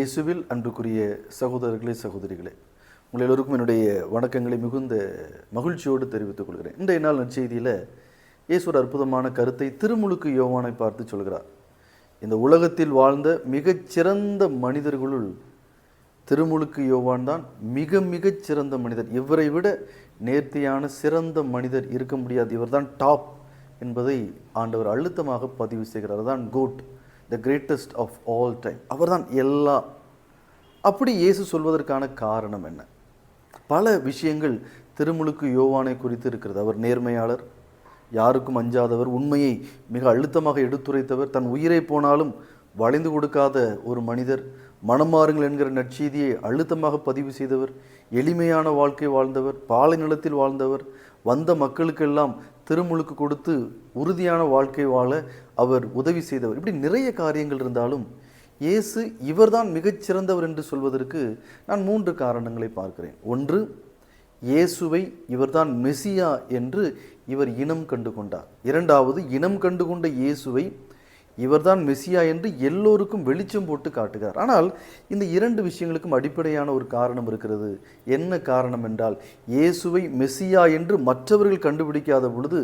இயேசுவில் அன்புக்குரிய சகோதரர்களே சகோதரிகளே உங்கள் எல்லோருக்கும் என்னுடைய வணக்கங்களை மிகுந்த மகிழ்ச்சியோடு தெரிவித்துக் கொள்கிறேன். இன்றைய நாள் நற்செய்தியில் இயேசு ஒரு அற்புதமான கருத்தை திருமுழுக்கு யோவானை பார்த்து சொல்கிறார். இந்த உலகத்தில் வாழ்ந்த மிகச்சிறந்த மனிதர்களுள் திருமுழுக்கு யோவான் தான் மிக மிகச் சிறந்த மனிதர். இவரை விட நேர்த்தியான சிறந்த மனிதர் இருக்க முடியாது. இவர்தான் டாப் என்பதை ஆண்டவர் அழுத்தமாக பதிவு செய்கிறார். தான் GOAT. The greatest of all time அவர்தான் எல்லாம் அப்படி இயேசு சொல்வதற்கான காரணம் என்ன? பல விஷயங்கள் திருமுழுக்கு யோவானை குறித்து இருக்கிறது. அவர் நேர்மையாளர் யாருக்கும் அஞ்சாதவர் உண்மையை மிக அழுத்தமாக எடுத்துரைத்தவர் தன் உயிரை போனாலும் வளைந்து கொடுக்காத ஒரு மனிதர் மனமாறுங்கள் என்கிற நற்செய்தியை அழுத்தமாக பதிவு செய்தவர் எளிமையான வாழ்க்கை வாழ்ந்தவர் பாலை நிலத்தில் வாழ்ந்தவர் வந்த மக்களுக்கெல்லாம் திருமுழுக்கு கொடுத்து உறுதியான வாழ்க்கை வாழ அவர் உதவி செய்தவர். இப்படி நிறைய காரியங்கள் இருந்தாலும் இயேசு இவர்தான் மிகச்சிறந்தவர் என்று சொல்வதற்கு நான் மூன்று காரணங்களை பார்க்கிறேன். ஒன்று இயேசுவை இவர்தான் மெசியா என்று இவர் இனம் கண்டு கொண்டார் இரண்டாவது இனம் கண்டு கொண்ட இயேசுவை இவர்தான் மெசியா என்று எல்லோருக்கும் வெளிச்சம் போட்டு காட்டுகிறார். ஆனால் இந்த இரண்டு விஷயங்களுக்கும் அடிப்படையான ஒரு காரணம் இருக்கிறது. என்ன காரணம் என்றால் இயேசுவை மெசியா என்று மற்றவர்கள் கண்டுபிடிக்காத பொழுது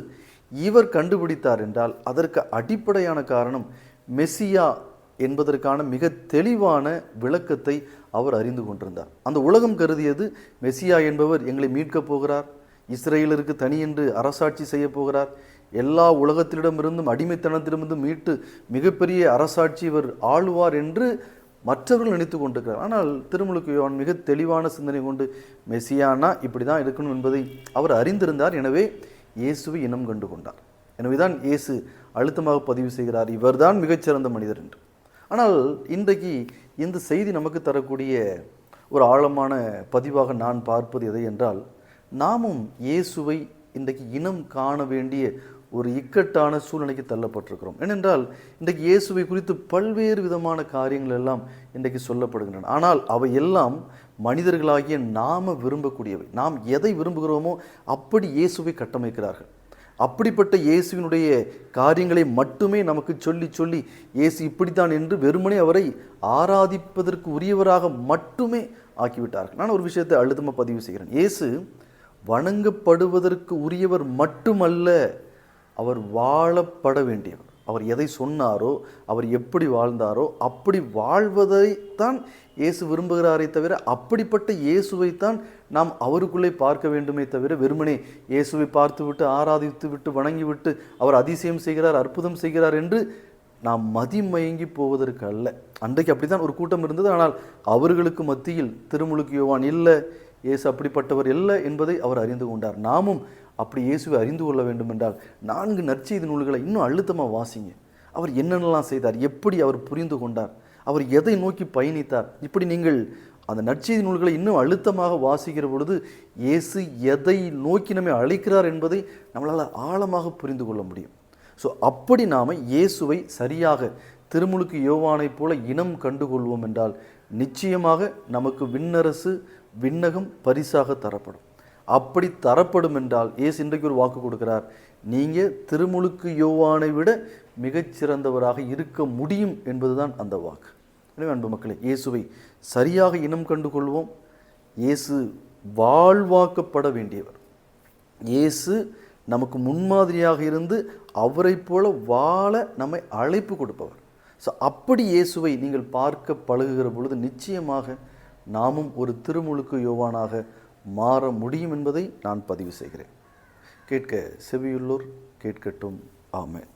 இவர் கண்டுபிடித்தார் என்றால் அதற்கு அடிப்படையான காரணம் மெசியா என்பதற்கான மிக தெளிவான விளக்கத்தை அவர் அறிந்து கொண்டிருந்தார். அந்த உலகம் கருதியது மெசியா என்பவர் எங்களை மீட்கப் போகிறார் இஸ்ரேலருக்கு தனி என்று அரசாட்சி செய்ய போகிறார் எல்லா உலகத்திடமிருந்தும் அடிமைத்தனத்திலிருந்து மீட்டு மிகப்பெரிய அரசாட்சி இவர் ஆளுவார் என்று மற்றவர்கள் நினைத்து கொண்டிருக்கிறார். ஆனால் திருமுழுக்கு யோவான் மிக தெளிவான சிந்தனை கொண்டு மெசியானா இப்படி தான் இருக்கணும் என்பதை அவர் அறிந்திருந்தார். எனவே இயேசுவை இனம் கண்டு கொண்டார். எனவேதான் இயேசு அழுத்தமாக பதிவு செய்கிறார். இவர்தான் மிகச்சிறந்த மனிதர் என்று. ஆனால் இன்றைக்கு இந்த செய்தி நமக்கு தரக்கூடிய ஒரு ஆழமான பதிவாக நான் பார்ப்பது எதை என்றால் நாமும் இயேசுவை இன்றைக்கு இனம் காண வேண்டிய ஒரு இக்கட்டான சூழ்நிலைக்கு தள்ளப்பட்டிருக்கிறோம். ஏனென்றால் இன்றைக்கு இயேசுவை குறித்து பல்வேறு விதமான காரியங்கள் எல்லாம் இன்றைக்கு சொல்லப்படுகின்றன. ஆனால் அவை எல்லாம் மனிதர்களாகிய நாம விரும்பக்கூடியவை. நாம் எதை விரும்புகிறோமோ அப்படி இயேசுவை கட்டமைக்கிறார்கள். அப்படிப்பட்ட இயேசுவினுடைய காரியங்களை மட்டுமே நமக்கு சொல்லி சொல்லி இயேசு இப்படித்தான் என்று வெறுமனே அவரை ஆராதிப்பதற்கு உரியவராக மட்டுமே ஆக்கிவிட்டார்கள். நான் ஒரு விஷயத்தை அழுத்தமாக பதிவு செய்கிறேன். இயேசு வணங்கப்படுவதற்கு உரியவர் மட்டுமல்ல அவர் வாழப்பட வேண்டியவர். அவர் எதை சொன்னாரோ அவர் எப்படி வாழ்ந்தாரோ அப்படி வாழ்வதைத்தான் இயேசு விரும்புகிறாரே தவிர அப்படிப்பட்ட இயேசுவைத்தான் நாம் அவருக்குள்ளே பார்க்க வேண்டுமே தவிர வெறுமனே இயேசுவை பார்த்துவிட்டு ஆராதித்து விட்டு வணங்கிவிட்டு அவர் அதிசயம் செய்கிறார் அற்புதம் செய்கிறார் என்று நாம் மதிமயங்கி போவதற்கு அல்ல. அன்றைக்கு அப்படி தான் ஒரு கூட்டம் இருந்தது. ஆனால் அவர்களுக்கு மத்தியில் திருமுழுக்கு யோவான் இல்லை இயேசு அப்படிப்பட்டவர் இல்லை என்பதை அவர் அறிந்து கொண்டார். நாமும் அப்படி இயேசுவை அறிந்து கொள்ள வேண்டும் என்றால் நான்கு நற்செய்தி நூல்களை இன்னும் அழுத்தமாக வாசிங்க. அவர் என்னென்னலாம் செய்தார்? எப்படி அவர் புரிந்து கொண்டார்? அவர் எதை நோக்கி பயணித்தார்? இப்படி நீங்கள் அந்த நற்செய்தி நூல்களை இன்னும் அழுத்தமாக வாசிக்கிற பொழுது இயேசு எதை நோக்கி நம்மை அழைக்கிறார் என்பதை நம்மளால் ஆழமாக புரிந்து கொள்ள முடியும். ஸோ அப்படி நாம் இயேசுவை சரியாக திருமுழுக்கு யோவானைப் போல இனம் கண்டுகொள்வோம் என்றால் நிச்சயமாக நமக்கு விண்ணரசு விண்ணகம் பரிசாக தரப்படும். அப்படி தரப்படும் என்றால் ஏசு இன்றைக்கு ஒரு வாக்கு கொடுக்கிறார். நீங்கள் திருமுழுக்கு யோவானை விட மிகச்சிறந்தவராக இருக்க முடியும் என்பதுதான் அந்த வாக்கு. எனவே அன்பு மக்களே இயேசுவை சரியாக இனம் கண்டு கொள்வோம் இயேசு வாழ்வாக்கப்பட வேண்டியவர். இயேசு நமக்கு முன்மாதிரியாக இருந்து அவரைப் போல வாழ நம்மை அழைப்பு கொடுப்பவர். ஸோ அப்படி இயேசுவை நீங்கள் பார்க்க பழகுகிற பொழுது நிச்சயமாக நாமும் ஒரு திருமுழுக்கு யோவானாக மாற முடியும் என்பதை நான் பதிவு செய்கிறேன். கேட்க செவியுள்ளோர் கேட்கட்டும். ஆமேன்.